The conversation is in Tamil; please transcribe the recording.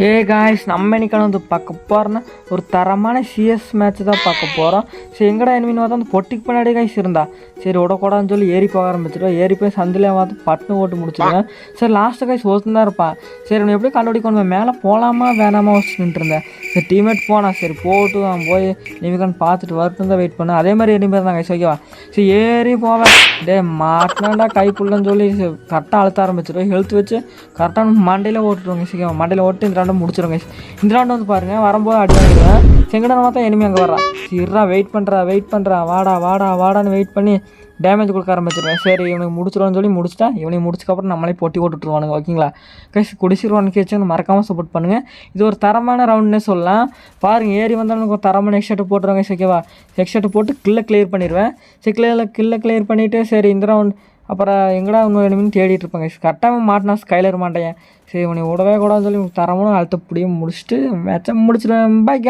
ஏ காய்ஸ் நம்ம இன்னைக்கான வந்து பார்க்க போகிறோன்னா ஒரு தரமான சிஎஸ் மேட்ச் தான் பார்க்க போகிறோம் சரி எங்கடா எனிமின்னு பார்த்தா அந்த பொட்டிக்கு பின்னாடி காய்ஸ் இருந்தா. சரி விடக்கூடாதுன்னு சொல்லி ஏறி போக ஆரம்பிச்சிடுவோம் ஏறி போய் சந்திலே பார்த்து பட்டு ஓட்டு முடிச்சிடுவேன் சரி லாஸ்ட்டு காய்ஸ் ஒருத்தன் தான் இருப்பான். சரி அவனை எப்படி கண்டுபிடிக்கணும். மேலே போகலாமா வேணாமா வச்சுட்டு இருந்தேன். சரி டீம்மேட் போனான் சரி போட்டு அவன் போய் நிமிகான் பார்த்துட்டு வரட்டும் தான் வெயிட் பண்ணேன். அதே மாதிரி எனிமே தான் காய்ஸ் ஓகேவா சரி ஏறி போவேன். டே மாட்டினாண்டா புள்ளன்னு சொல்லி கரெக்டாக அழுத்த ஆரம்பிச்சிடும் ஹெல்த் வச்சு கரெக்டாக மண்டையில் ஓட்டுருவோங்க சீக்கிரம் மண்டையில் ஓட்டு இந்த ராண்டை முடிச்சிருங்க இந்த ராண்டு வந்து பாருங்கள் வரும்போது அடி வாங்கிடுவேன். செங்கடனை பார்த்தா எனிமே அங்கே வர்றான் சிறா வெயிட் பண்ணுறா வெயிட் பண்ணுறா வாடா வாடா வாடான்னு வெயிட் பண்ணி டேமேஜ் கொடுக்க ஆரம்பிச்சிருவேன். சரி இவனுக்கு முடிச்சிருவான்னு சொல்லி முடிச்சிட்டா இவனையும் முடிச்சக்கப்புறம் நம்மளே போட்டி போட்டுட்ருவானுங்க ஓகேங்களா கைஸ் குடிச்சிருவானு கேச்சு மறக்காமல் சப்போர்ட் பண்ணுங்கள் இது ஒரு தரமான ரவுண்ட்னே சொல்லலாம். பாருங்கள் ஏறி வந்தாலும் ஒரு தரமான எக்ஸ்ஷர்ட் போட்டுருவாங்க ஓகேவா எக்ஸ்ஷர்ட் போட்டு கில்லை கிளியர் பண்ணிடுவேன் சரி கிளியர் கில்லை கிளியர் பண்ணிவிட்டு சரி இந்த ரவுண்ட் அப்புறம் எங்கடா இன்னும் எனிமின்னு தேடிட்டு இருப்பாங்க கரெக்டாக மாட்டினா ஸ்கைலர் மாட்டேன். சரி இவனை விடவே கூடாதுன்னு சொல்லி தரமான அழுத்த பிடியும் முடிச்சுட்டு மேட்சை முடிச்சிடுவேன் பாய்